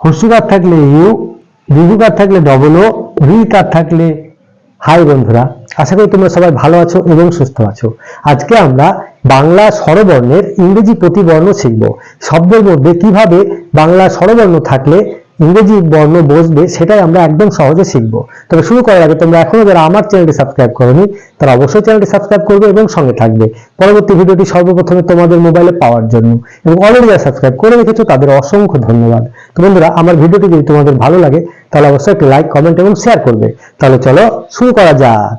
হস্যকার থাকলে ইউ দীর্ঘকার থাকলে ডবল ও রিকার থাকলে হাই বন্ধুরা। আশা করি তোমরা সবাই ভালো আছো এবং সুস্থ আছো। আজকে আমরা বাংলা স্বরবর্ণের ইংরেজি প্রতিবর্ণ শিখব। শব্দের মধ্যে কীভাবে বাংলা স্বরবর্ণ থাকলে ইংরেজি বর্ণ বসবে সেটাই আমরা একদম সহজে শিখব। তবে শুরু করার আগে তোমরা এখনও যারা আমার চ্যানেলটি সাবস্ক্রাইব করোনি, তারা অবশ্যই চ্যানেলটি সাবস্ক্রাইব করবে এবং সঙ্গে থাকবে। পরবর্তী ভিডিওটি সর্বপ্রথমে তোমাদের মোবাইলে পাওয়ার জন্য। এবং অলরেডি যারা সাবস্ক্রাইব করে রেখেছো, তাদের অসংখ্য ধন্যবাদ। তো বন্ধুরা, আমার ভিডিওটি যদি তোমাদের ভালো লাগে, তাহলে অবশ্যই একটি লাইক কমেন্ট এবং শেয়ার করবে। তাহলে চলো শুরু করা যাক।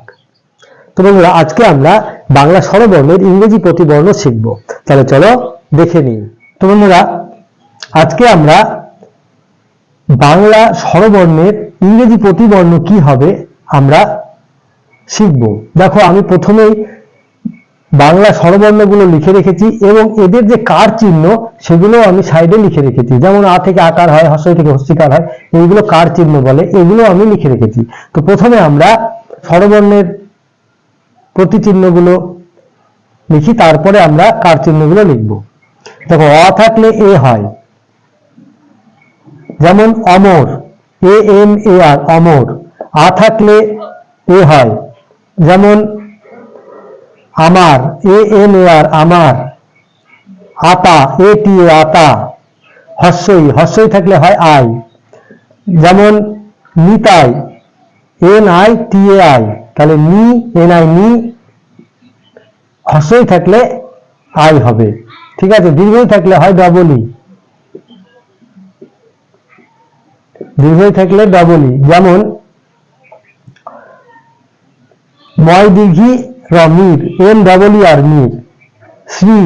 তো বন্ধুরা, আজকে আমরা বাংলা স্বরবর্ণের ইংরেজি প্রতিবর্ণ শিখব। তাহলে চলো দেখে নিই। তো বন্ধুরা, আজকে আমরা বাংলা স্বরবর্ণের ইংরেজি প্রতিবর্ণ কি হবে আমরা শিখব। দেখো, আমি প্রথমেই বাংলা স্বরবর্ণগুলো লিখে রেখেছি এবং এদের যে কার চিহ্ন সেগুলো আমি সাইডে লিখে রেখেছি। যেমন আ থেকে আকার হয় হস্যই থেকে হস্তিকার হয়, এইগুলো কার চিহ্ন বলে, এগুলো আমি লিখে রেখেছি। তো প্রথমে আমরা স্বরবর্ণের প্রতি চিহ্নগুলো লিখি, তারপরে আমরা কার চিহ্নগুলো লিখব। দেখো, অ থাকলে এ হয়। যেমন অমর এ এম এ আর অমর। আ থাকলে এ হয়। যেমন আমার এ এম এ আর আমার। আতা এ টি এ আতা হস্যই হস্যই থাকলে হয় আই। যেমন Nitai, N I T A I, তাহলে নি, এন আই নি, হস্যই থাকলে আই হবে। ঠিক আছে? দীর্ঘই থাকলে হয় ডবল ই। দীর্ঘই থাকলে ডবল যেমন ময় দীর্ঘি র Mir M double R Mir, Shri,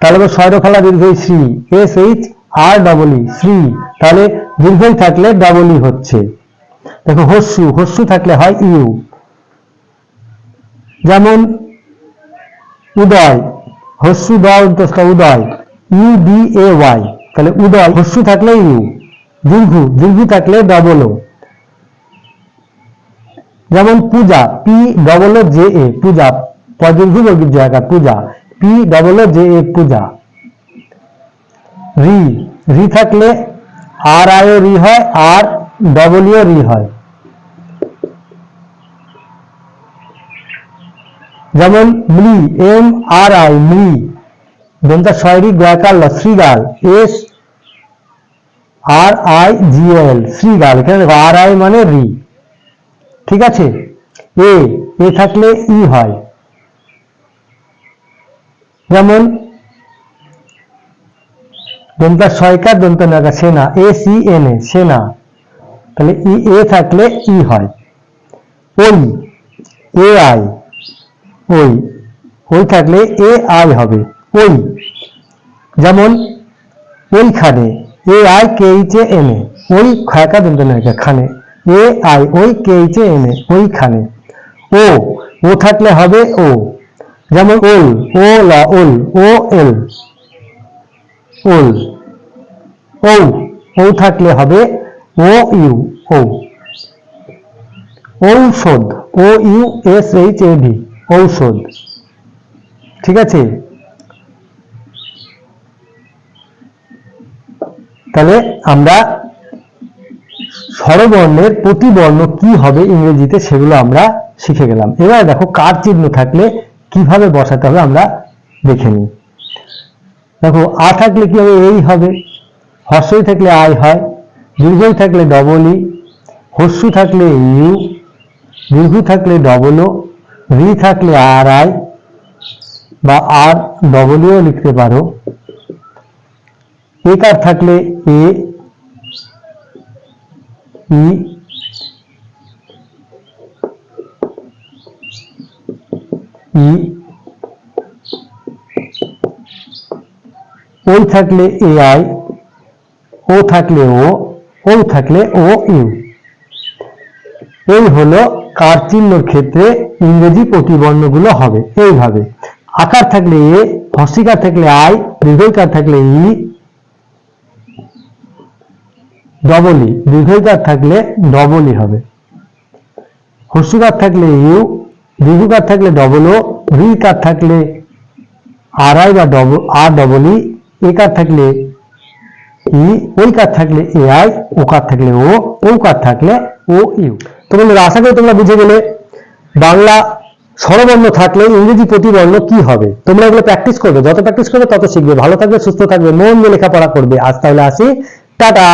তাহলে স্বরফলা দীর্ঘই Shri S H R double Shri, তাহলে দীর্ঘই থাকলে ডবল হচ্ছে। দেখো, হস্যু হস্যু থাকলে হয় ইউ। যেমন, উদয়, হস্যু দ Uday U D A Y তাহলে উদয়, হস্যু থাকলে ইউ। দীর্ঘ দীর্ঘ থাকলে ডবল ও। যেমন Puja, P double J A, Puja পদীর্ঘ বর্গীর জায়গা, Puja, P double J A, Puja. রি রি থাকলে আর আয়ও রি হয়, আর ডবলিও রি হয়। যেমন মৃ এম, আর আই মৃ দন্তা শয়রি গয়াকাল শ্রীগাল S R I G L শ্রীগাল এখানে আর আই মানে রি। ঠিক আছে? এ এ থাকলে ই হয়। যেমন, দন্তা ছয়কার দন্ত নাগা, সেনা। এ সি এন এ সেনা। তাহলে ই এ থাকলে ই হয়। ওই এ আই ওই ওই থাকলে এ আই হবে। ওই, যেমন, ওইখানে A I K H N A ওই খায়কা দন্ত নায়িকা খানে। এ আই ওই কে এইচ এম এ ওইখানে ও ও থাকলে হবে ও। যেমন ওল ও লা ওল ও এল ওল। ও ও থাকলে হবে ও ইউ ও। ঔষধ O U S H A D, ঔষধ। ঠিক আছে? তাহলে আমরা স্বরবর্ণের প্রতিবর্ণ কি হবে ইংরেজিতে সেগুলো আমরা শিখে গেলাম। এবার দেখো কার চিহ্ন থাকলে কীভাবে বসাতে হবে আমরা দেখে নিই। দেখো আ থাকলে কি হবে? এই হবে। হর্ষই থাকলে আই হয়। দীর্ঘই থাকলে ডবল ই হস্যু থাকলে ইউ। দীর্ঘ থাকলে ডবল ও রি থাকলে আর আই। বা আর ডবলিও লিখতে পারো। একার থাকলে এ ওই থাকলে এ আই, ও থাকলে ও ও থাকলে ও ইউ। এই হলো কার চিহ্নর ক্ষেত্রে ইংরেজি প্রতিবর্ণগুলো হবে। এইভাবে। আকার থাকলে এ হস্তিকার থাকলে আই দীর্ঘইকার থাকলে ই ডবলি দীর্ঘইকার থাকলে ডবলি হবে। হস্যকার থাকলে ইউ দীর্ঘকার থাকলে ডবল ও রিকার থাকলে আর আই বা ডবল আর ডবল ই একার থাকলে ই ওই কার থাকলে এ আই ও কার থাকলে ও ও কার থাকলে ও ইউ তো বন্ধুরা, আশা করি তোমরা বুঝে গেলে। বাংলা স্বরবর্ণ থাকলে ইংরেজি প্রতিবর্ণ কি হবে? তোমরা এগুলো প্র্যাকটিস করবে। যত প্র্যাকটিস করবে, তত শিখবে। ভালো থাকবে, সুস্থ থাকবে, মন দিয়ে লেখাপড়া করবে। আজ তাহলে আসি। টাটা!